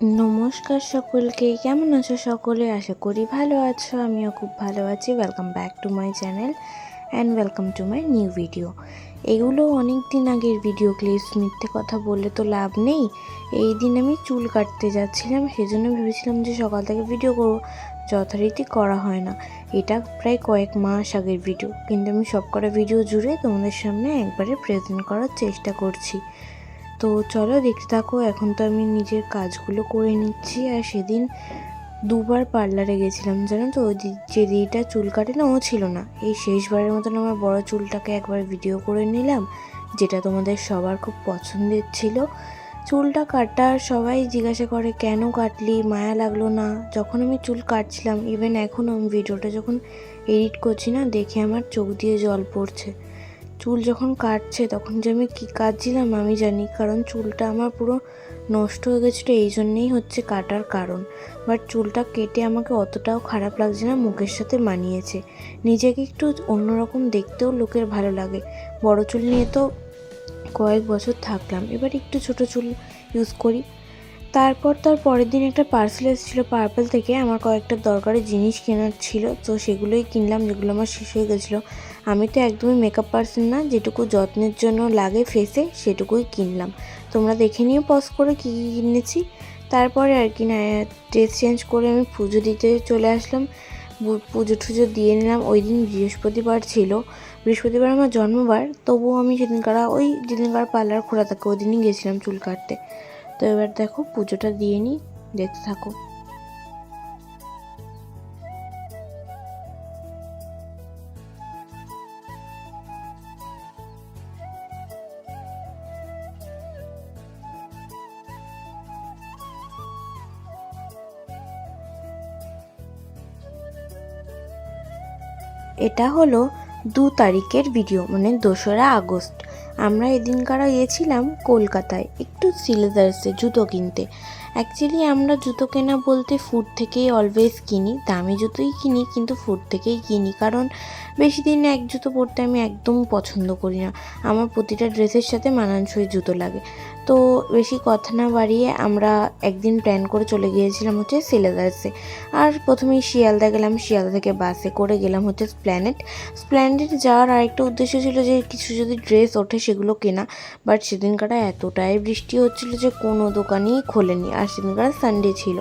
নমস্কার সকলকে, কেমন আছো সকলে? আশা করি ভালো আছো, আমিও খুব ভালো আছি। Welcome back to my channel and welcome to my new video এগুলো অনেক দিন আগের ভিডিও ক্লিপস মিথ্যে কথা বললে তো লাভ নেই। এই দিন আমি চুল কাটতে যাচ্ছিলাম, সেজন্য ভেবেছিলাম যে সকাল থেকে ভিডিও করব। যথারীতি করা হয় না। এটা প্রায় কয়েক মাস আগের ভিডিও কিন্তু আমি সব কটা ভিডিও জুড়ে তোমাদের সামনে একবারে প্রেজেন্ট করার চেষ্টা করছি। তো চলো দেখতে থাকো, এখন তো আমি নিজের কাজগুলো করে নিচ্ছি। আর সেদিন দুবার পার্লারে গেছিলাম, জানো তো? ওই যে দিদিটা চুল কাটে না, ও ছিল না। এই শেষবারের মতন আমার বড় চুলটাকে একবার ভিডিও করে নিলাম, যেটা তোমাদের সবার খুব পছন্দের ছিল। চুলটা কাটার সবাই জিজ্ঞাসা করে, কেন কাটলি? মায়া লাগল না? যখন আমি চুল কাটছিলাম ইভেন এখনও আমি ভিডিওটা যখন এডিট করছি না, দেখে আমার চোখ দিয়ে জল পড়ছে। চুল যখন কাটছে, তখন যে আমি কী কাটছিলাম আমি জানি, কারণ চুলটা আমার পুরো নষ্ট হয়ে গেছিল, এই জন্যেই হচ্ছে কাটার কারণ। বাট চুলটা কেটে আমাকে অতটাও খারাপ লাগছে না, মুখের সাথে মানিয়েছে। নিজেকে একটু অন্যরকম দেখতেও লোকের ভালো লাগে। বড় চুল নিয়ে তো কয়েক বছর থাকলাম, এবার একটু ছোট চুল ইউজ করি। তারপর তার পরের দিন একটা পার্সেল এসেছিল পার্পেল থেকে। আমার কয়েকটা দরকারি জিনিস কেনার ছিল, তো সেগুলোই কিনলাম, যেগুলো আমার শেষ হয়ে গেছিল। আমি তো একদমই মেকআপ পার্সন না, যেটুকু যত্নের জন্য লাগে ফেসে সেটুকুই কিনলাম। তোমরা দেখে নিও পজ করে কী কী কিনেছি। তারপরে আর কি না ড্রেস চেঞ্জ করে আমি পুজো দিতে চলে আসলাম। পুজো টুজো দিয়ে নিলাম। ওই দিন বৃহস্পতিবার ছিল। বৃহস্পতিবার আমার জন্মবার, তবুও আমি সেদিনকার ওই যেদিনকার পার্লার খোলা থাকে, ওই দিনই গেছিলাম চুল কাটতে। তো এবার দেখো পুজোটা দিয়ে নিই, দেখতে থাকো। এটা হলো দু তারিখের ভিডিও মানে দোসরা আগস্ট। আমরা এদিনকার গিয়েছিলাম কলকাতায় একটু সিলেদার্সে জুতো কিনতে। অ্যাকচুয়ালি আমরা জুতো কেনা বলতে ফুড থেকেই অলওয়েজ কিনি। দামি জুতোই কিনি, কিন্তু ফুড থেকেই কিনি। কারণ বেশি দিন এক জুতো পরতে আমি একদম পছন্দ করি না। আমার প্রতিটা ড্রেসের সাথে মানানসই জুতো লাগে। তো বেশি কথা না বাড়িয়ে আমরা একদিন প্ল্যান করে চলে গিয়েছিলাম হচ্ছে সিলেদার্সে। আর প্রথমেই শিয়ালদা গেলাম। শিয়ালদা থেকে বাসে করে গেলাম হচ্ছে স্প্ল্যানেট স্প্ল্যানেটে যাওয়ার আরেকটা উদ্দেশ্য ছিল যে কিছু যদি ড্রেস ওঠে সেগুলো কেনা। বাট সেদিনকার এতটাই বৃষ্টি হচ্ছিল যে কোনো দোকানই খোলেনি। আর সেদিনকার সানডে ছিল।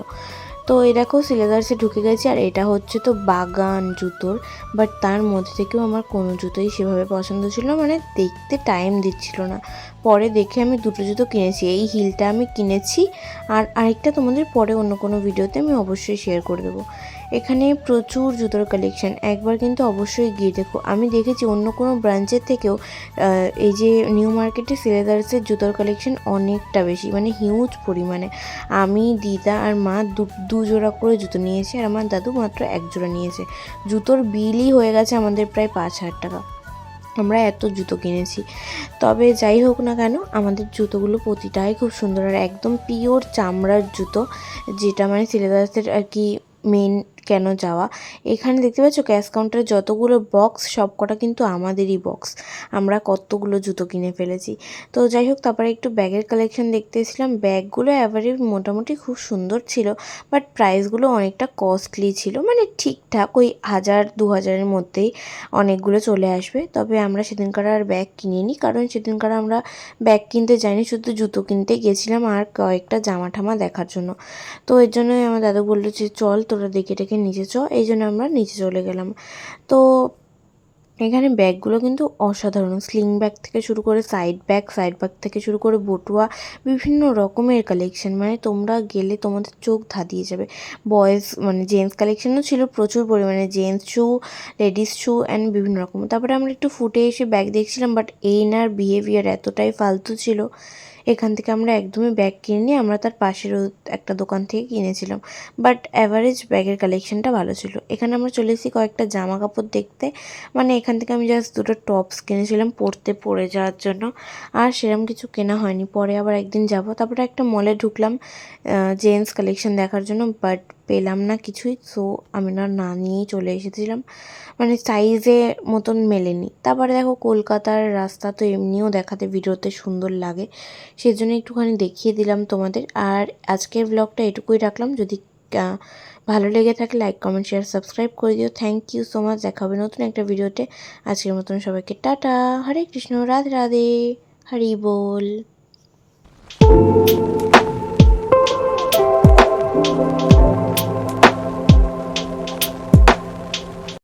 তো এই দেখো সিলেদার্সে ঢুকে গেছি আর এটা হচ্ছে তো বাগান জুতোর। বাট তার মধ্যে থেকেও আমার কোনো জুতোই সেভাবে পছন্দ ছিল মানে দেখতে টাইম দিচ্ছিল না। পরে দেখে আমি দুটো জুতো কিনেছি। এই হিলটা আমি কিনেছি আর আরেকটা তোমাদের পরে অন্য কোনো ভিডিওতে আমি অবশ্যই শেয়ার করে দেবো। এখানে প্রচুর জুতোর কালেকশান একবার কিন্তু অবশ্যই গিয়ে দেখো। আমি দেখেছি অন্য কোনো ব্রাঞ্চের থেকেও এই যে নিউ মার্কেটে সিলেদার্সের জুতোর কালেকশান অনেকটা বেশি মানে হিউজ পরিমাণে। আমি, দিদা আর মা দু জোড়া করে জুতো নিয়েছি আর আমার দাদু মাত্র এক জোড়া নিয়েছে। জুতোর বিলই হয়ে গেছে আমাদের প্রায় পাঁচ হাজার টাকা। আমরা এত জুতো কিনেছি। তবে যাই হোক না কেন, আমাদের জুতোগুলো প্রতিটাই খুব সুন্দর আর একদম পিওর চামড়ার জুতো, যেটা মানে সিলেবাসের আর কি মেন কেন যাওয়া? এখানে দেখতে পাচ্ছ ক্যাশ কাউন্টারে যতগুলো বক্স সব কটা কিন্তু আমাদেরই বক্স আমরা কতগুলো জুতো কিনে ফেলেছি। তো যাই হোক, তারপরে একটু ব্যাগের কালেকশন দেখতে এসেছিলাম। ব্যাগগুলো অ্যাভারেজ মোটামুটি খুব সুন্দর ছিল বাট প্রাইসগুলো অনেকটা কস্টলি ছিল। মানে ঠিকঠাক, ওই হাজার, দু হাজারের মধ্যেই অনেকগুলো চলে আসবে। তবে আমরা সেদিনকার আর ব্যাগ কিনিনি, কারণ সেদিনকার আমরা ব্যাগ কিনতে যাইনি, শুধু জুতো কিনতে গেছিলাম আর কয়েকটা জামা ঠামা দেখার জন্য। তো এর জন্যই আমার দাদু বলল যে, চল, তোরা দেখে টেকে নিচে চ, এই জন্য আমরা নিচে চলে গেলাম। তো এখানে ব্যাগগুলো কিন্তু অসাধারণ। স্লিং ব্যাগ থেকে শুরু করে সাইড ব্যাগ সাইড ব্যাগ থেকে শুরু করে বটুয়া, বিভিন্ন রকমের কালেকশন মানে তোমরা গেলে তোমাদের চোখ ধাঁধিয়ে যাবে। বয়েজ মানে জেন্টস কালেকশনও ছিল প্রচুর পরিমাণে। Gents shoe ladies shoe and বিভিন্ন রকম। তারপরে আমরা একটু ফুটে এসে ব্যাগ দেখছিলাম বাট এইনার বিহেভিয়ার এতটাই ফালতু ছিল। এখান থেকে আমরা একদমই ব্যাগ কিনিনি আমরা তার পাশের একটা দোকান থেকে কিনেছিলাম। বাট অ্যাভারেজ ব্যাগের কালেকশনটা ভালো ছিল। এখানে আমরা চলে এসেছি কয়েকটা জামা কাপড় দেখতে। মানে এখান থেকে আমি জাস্ট দুটো টপস কিনেছিলাম পরতে পড়ে যাওয়ার জন্য। আর সেরকম কিছু কেনা হয়নি। পরে আবার একদিন যাব। তারপরে একটা মলে ঢুকলাম জেন্টস কালেকশন দেখার জন্য। বাট পেলাম না কিছুই সো আমি না না নিয়েই চলে এসেছিলাম। মানে সাইজে মতন মেলেনি। তারপরে দেখো কলকাতার রাস্তা তো এমনিও দেখাতে ভিডিওতে সুন্দর লাগে সেই জন্য একটুখানি দেখিয়ে দিলাম তোমাদের। আর আজকের ব্লগটা এটুকুই রাখলাম। যদি ভালো লেগে থাকে লাইক কমেন্ট শেয়ার সাবস্ক্রাইব করে দিও। থ্যাংক ইউ সো মাচ দেখা হবে নতুন একটা ভিডিওতে। আজকের মতন সবাইকে টাটা। হরে কৃষ্ণ। রাধে রাধে। হরি বল।